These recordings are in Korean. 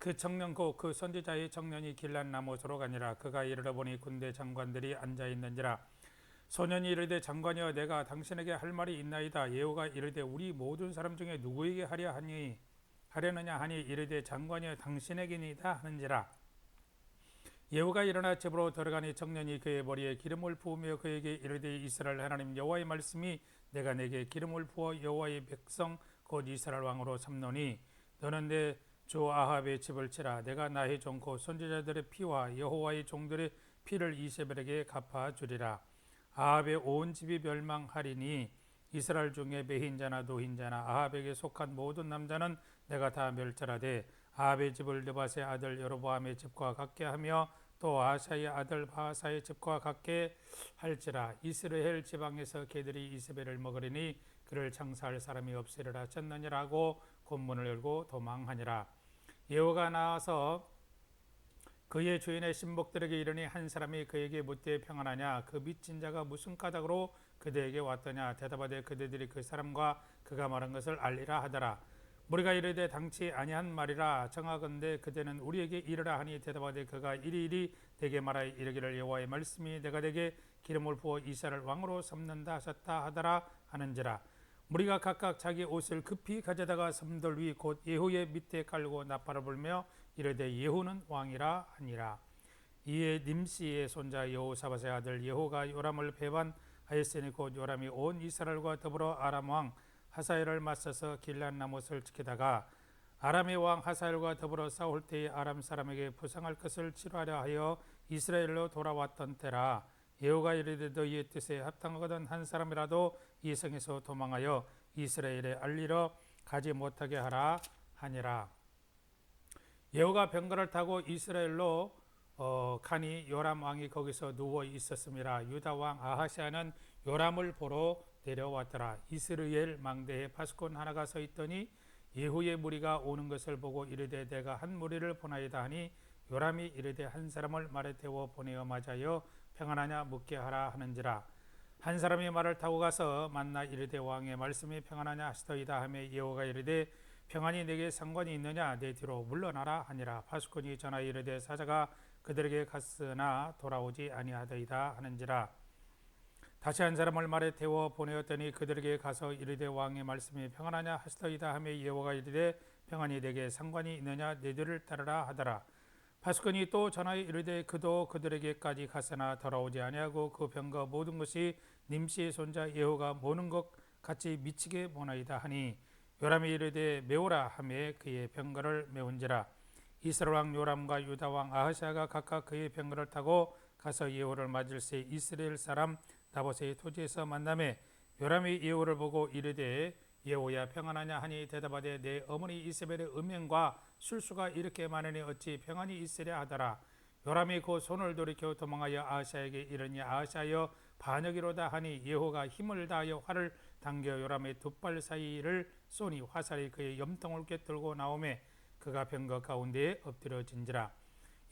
그 청년 곧그 선지자의 청년이 길란 나못으로 가니라. 그가 이르러 보니 군대 장관들이 앉아 있는지라. 소년이 이르되 장관이여 내가 당신에게 할 말이 있나이다. 예후가 이르되 우리 모든 사람 중에 누구에게 하려 하니 하려느냐 하니 이르되 장관이여 당신에게니이다. 하는지라. 예후가 일어나 집으로 들어가니 청년이 그의 머리에 기름을 부으며 그에게 이르되 이스라엘 하나님 여호와의 말씀이 내가 내게 기름을 부어 여호와의 백성 곧 이스라엘 왕으로 삼노니 너는 내 주 아합의 집을 치라 내가 나의 종고 선지자들의 피와 여호와의 종들의 피를 이세벨에게 갚아 주리라. 아합의 온 집이 멸망하리니 이스라엘 중에 매인자나 노인자나 아합에게 속한 모든 남자는 내가 다 멸절하되 아합의 집을 느바세 아들 여로보암의 집과 같게 하며 또 아사의 아들 바하사의 집과 같게 할지라. 이스라엘 지방에서 개들이 이세벨을 먹으리니 그를 장사할 사람이 없으리라. 하셨느니라고 곤문을 열고 도망하니라 예호가 나와서 그의 주인의 신복들에게 이르니 한 사람이 그에게 묻되 평안하냐? 그 미친 자가 무슨 까닭으로 그대에게 왔더냐? 대답하되 그대들이 그 사람과 그가 말한 것을 알리라 하더라. 우리가 이르되 당치 아니한 말이라 정하건대 그대는 우리에게 이르라 하니 대답하되 그가 이리이리 대게 말하여 이르기를 여호와의 말씀이 내가 대게 기름을 부어 이스라엘 왕으로 삼는다 하셨다 하더라 하는지라 우리가 각각 자기 옷을 급히 가져다가 섬돌 위곧 예후의 밑에 깔고 나팔을 불며 이르되 예후는 왕이라 하니라. 이에 님시의 손자 여호사밧의 아들 예후가 요람을 배반하였으니 곧 요람이 온 이스라엘과 더불어 아람 왕 하사엘을 맞서서 길란 나못을 지키다가 아람의 왕 하사엘과 더불어 싸울 때에 아람 사람에게 부상할 것을 치료하려 하여 이스라엘로 돌아왔던 때라 예후가 이르되 너희의 뜻에 합당하거든 한 사람이라도 이 성에서 도망하여 이스라엘에 알리러 가지 못하게 하라 하니라. 예후가 병거를 타고 이스라엘로 어, 가니 요람 왕이 거기서 누워 있었음이라 유다 왕 아하시아는 요람을 보러 데려왔더라. 이스라엘 망대에 파수꾼 하나가 서 있더니 예후의 무리가 오는 것을 보고 이르되 내가 한 무리를 보나이다 하니 요람이 이르되 한 사람을 말에 태워 보내어 맞아요 평안하냐 묻게 하라 하는지라. 한 사람이 말을 타고 가서 만나 이르되 왕의 말씀이 평안하냐 하시더이다 하며 예후가 이르되 평안이 내게 상관이 있느냐 내 뒤로 물러나라 하니라. 파수꾼이 전하 이르되 사자가 그들에게 갔으나 돌아오지 아니하더이다 하는지라. 다시 한 사람을 말에 태워 보내었더니 그들에게 가서 이르되 왕의 말씀이 평안하냐 하시더이다 하며 예호가 이르되 평안이 내게 상관이 있느냐 내 뒤를 따르라 하더라 파수꾼이 또 전하여 이르되 그도 그들에게까지 갔으나 돌아오지 아니하고 그 병과 모든 것이 님시의 손자 예호가 모는 것 같이 미치게 모나이다 하니 요람이 이르되 메오라 하며 그의 병거를 메운지라. 이스라엘 왕 요람과 유다 왕 아하시아가 각각 그의 병거를 타고 가서 예호를 맞을 새 이스라엘 사람 나봇의 토지에서 만남에 요람이 예호를 보고 이르되 예호야 평안하냐 하니 대답하되 내 어머니 이세벨의 음행과 술수가 이렇게 많으니 어찌 평안이 있으랴 하더라. 요람이 그 손을 돌이켜 도망하여 아하시아에게 이르니 아하시아여 반역이로다 하니 예호가 힘을 다하여 활을 당겨 요람의 두 팔 사이를 쏘니 화살이 그의 염통을 꿰뚫고 나오매 그가 병거 가운데에 엎드려진지라.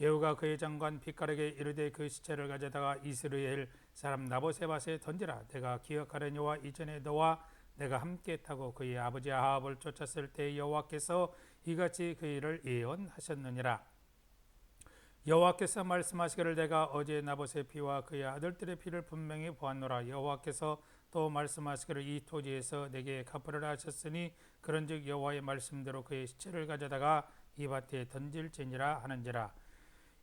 예후가 그의 장관 빛깔에게 이르되 그 시체를 가져다가 이스라엘 사람 나보세밭에 던지라. 내가 기억하려니와 이전에 너와 내가 함께 타고 그의 아버지 아합을 쫓았을 때 여호와께서 이같이 그 일을 예언하셨느니라. 여호와께서 말씀하시기를 내가 어제 나봇의 피와 그의 아들들의 피를 분명히 보았노라. 여호와께서 또 말씀하시기를 이 토지에서 내게 갚으리라 하셨으니 그런즉 여호와의 말씀대로 그의 시체를 가져다가 이 밭에 던질지니라 하는지라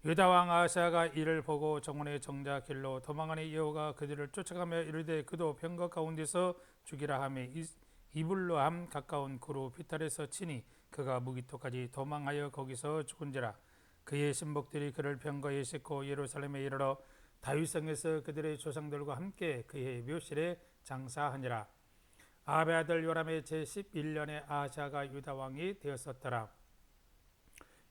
유다 왕 아하시아가 이를 보고 정원의 정자 길로 도망하니 여호가 그들을 쫓아가며 이르되 그도 병거 가운데서 죽이라 하며 이블로함 가까운 구루 비탈에서 치니 그가 무기토까지 도망하여 거기서 죽은지라. 그의 신복들이 그를 병거에 싣고 예루살렘에 이르러 다윗성에서 그들의 조상들과 함께 그의 묘실에 장사하니라. 아베 아들 요람의 제11년에 아하시아가 유다 왕이 되었었더라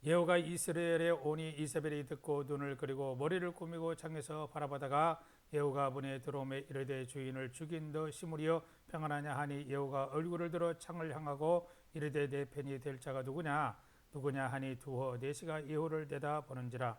예후가 이스라엘에 오니 이세벨이 듣고 눈을 그리고 머리를 꾸미고 창에서 바라보다가 예후가 문에 들어오매 이르되 주인을 죽인 너 시므리여 평안하냐 하니 예후가 얼굴을 들어 창을 향하고 이르되 내 편이 될 자가 누구냐? 누구냐 하니 두어 내시가 예후를 내다 보는지라.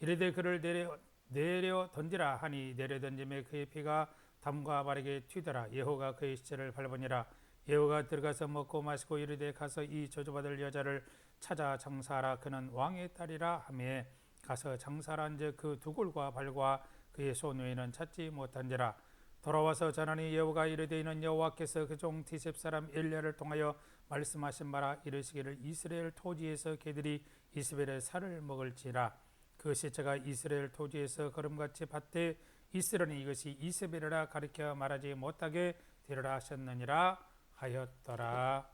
이르되 그를 내려 내려 던지라 하니 내려 던짐에 그의 피가 담과 바르게 튀더라. 예후가 그의 시체를 밟으니라 예후가 들어가서 먹고 마시고 이르되 가서 이 저주받을 여자를 찾아 장사하라. 그는 왕의 딸이라 하매 가서 장사한즉 그 두골과 발과 그의 소누이는 찾지 못한지라. 돌아와서 전하니 여호가 이르되 이는 여호와께서 그 종 디셉 사람 엘리야를 통하여 말씀하신 바라 이르시기를 이스라엘 토지에서 개들이 이스벨의 살을 먹을지라. 그 시체가 이스라엘 토지에서 걸음같이 밭에 있으려니 이것이 이스벨이라 가리켜 말하지 못하게 되리라 하셨느니라 하였더라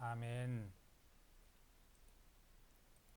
아멘.